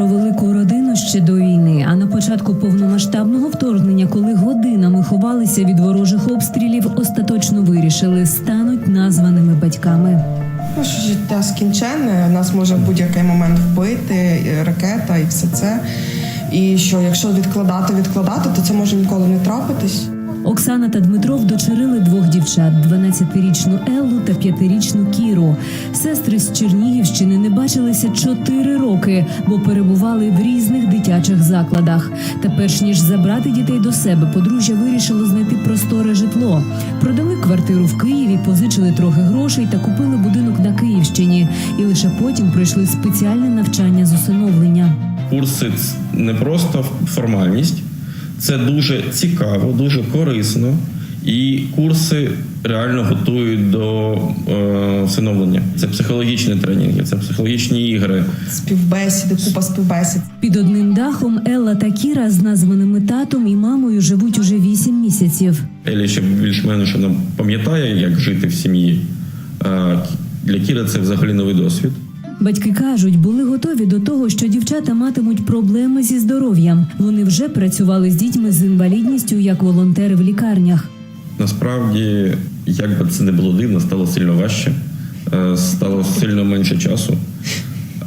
про велику родину ще до війни. А на початку повномасштабного вторгнення, коли годинами ховалися від ворожих обстрілів, остаточно вирішили стануть названими батьками. Наше життя скінченне, нас може в будь-який момент вбити ракета і все це. І що якщо відкладати, відкладати, то це може ніколи не трапитись. Оксана та Дмитро вдочерили двох дівчат: 12-річну Еллу та 5-річну Кіру. Сестри з Чернігівщини не бачилися 4 роки, бо перебували в різних дитячих закладах. Та перш ніж забрати дітей до себе, подружжя вирішило знайти просторе житло. Продали квартиру в Києві, позичили трохи грошей та купили будинок на Київщині. І лише потім пройшли спеціальне навчання з усиновлення. Курси не просто формальність, це дуже цікаво, дуже корисно. І курси реально готують до е, всиновлення. Це психологічні тренінги, це психологічні ігри. Співбесіди, купа співбесід. Під одним дахом Елла та Кіра з названими татом і мамою живуть уже 8 місяців. Елі ще більш-менш пам'ятає, як жити в сім'ї. А для Кіри це взагалі новий досвід. Батьки кажуть, були готові до того, що дівчата матимуть проблеми зі здоров'ям. Вони вже працювали з дітьми з інвалідністю як волонтери в лікарнях. Насправді, як би це не було дивно, стало сильно важче, е, стало сильно менше часу.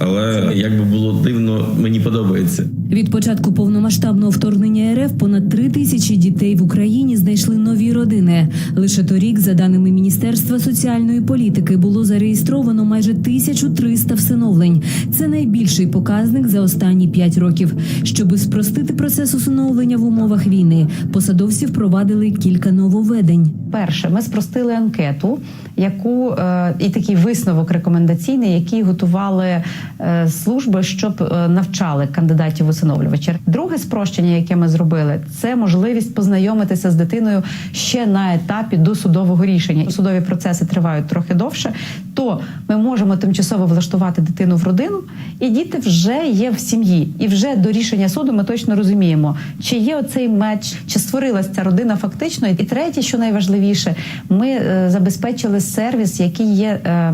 Але як би було дивно, мені подобається. Від початку повномасштабного вторгнення РФ понад три тисячі дітей в Україні знайшли нові родини. Лише торік, за даними Міністерства соціальної політики, було зареєстровано майже 1300 всиновлень. Це найбільший показник за останні п'ять років. Щоби спростити процес усиновлення в умовах війни, посадовці впровадили кілька нововведень. Перше, ми спростили анкету, яку е, і такий висновок рекомендаційний, який готували служби, щоб е, навчали кандидатів усиновлювачів. Друге спрощення, яке ми зробили, це можливість познайомитися з дитиною ще на етапі досудового рішення. Судові процеси тривають трохи довше. То ми можемо тимчасово влаштувати дитину в родину, і діти вже є в сім'ї. І вже до рішення суду ми точно розуміємо, чи є оцей меч, чи створилась ця родина фактично. І третє, що найважливіше, ми е, забезпечили сервіс, який є е,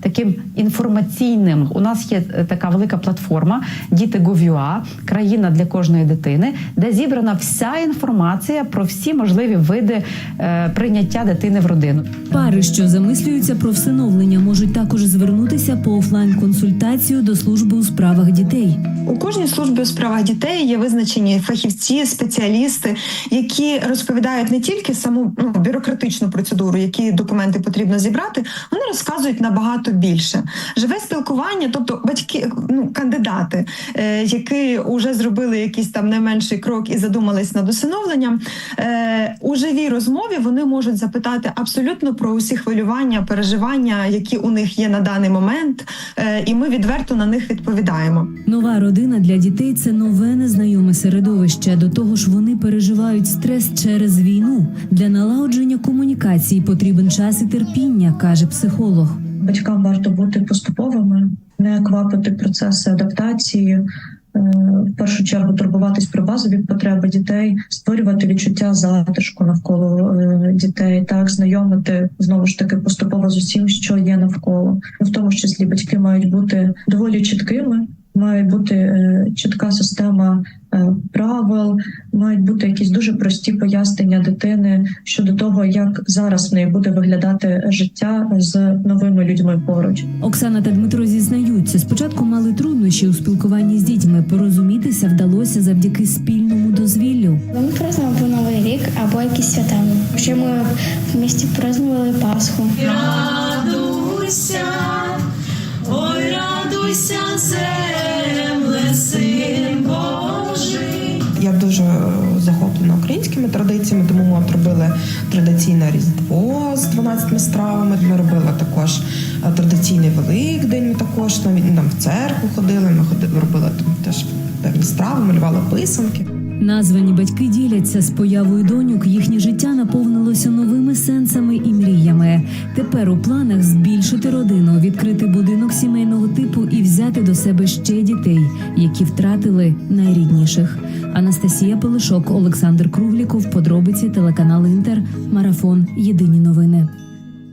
таким інформаційним. У нас є е, така велика платформа Діти Говюа, країна для кожної дитини, де зібрана вся інформація про всі можливі види е, прийняття дитини в родину. Пари, що замислюються про всиновлення, можуть також звернутися по офлайн-консультацію до служби у справах дітей. У кожній службі у справах дітей є визначені фахівці, спеціалісти, які розповідають не тільки саму ну, бюрократичну процедуру, які документи потрібно зібрати, вони розказують набагато більше. Живе спілкування, тобто батьки, ну кандидати, е, які вже зробили якийсь там найменший крок і задумались над усиновленням. Е, у живій розмові вони можуть запитати абсолютно про усі хвилювання, переживання, які у них є на даний момент, е, і ми відверто на них відповідаємо. Нова родина для дітей це нове незнайоме середовище. До того ж, вони переживають стрес через війну. Для налагодження комунікації потрібен час і терпіння, каже психолог. Батькам варто бути поступовими, не квапити процеси адаптації. е, В першу чергу турбуватись про базові потреби дітей, створювати відчуття затишку навколо е, дітей, так знайомити знову ж таки поступово з усім, що є навколо. В тому числі батьки мають бути доволі чіткими, має бути е, чітка система правил, мають бути якісь дуже прості пояснення дитини щодо того, як зараз в неї буде виглядати життя з новими людьми поруч. Оксана та Дмитро зізнаються, спочатку мали труднощі у спілкуванні з дітьми. Порозумітися вдалося завдяки спільному дозвіллю. Ми празднували Новий рік, або якісь свята. Ще ми в місті празднували Я дуже е, захоплена українськими традиціями, тому ми от робили традиційне різдво з 12 стравами. Ми робили також е, традиційний великдень. Також навіть там в церкву ходили. Ми ходили, робили там теж певні страви, малювали писанки. Названі батьки діляться з появою доньок. Їхнє життя наповнилося новими сенсами. Тепер у планах збільшити родину, відкрити будинок сімейного типу і взяти до себе ще дітей, які втратили найрідніших. Анастасія Пилишок, Олександр Кругліков. Подробиці телеканал Інтер. Марафон. Єдині новини.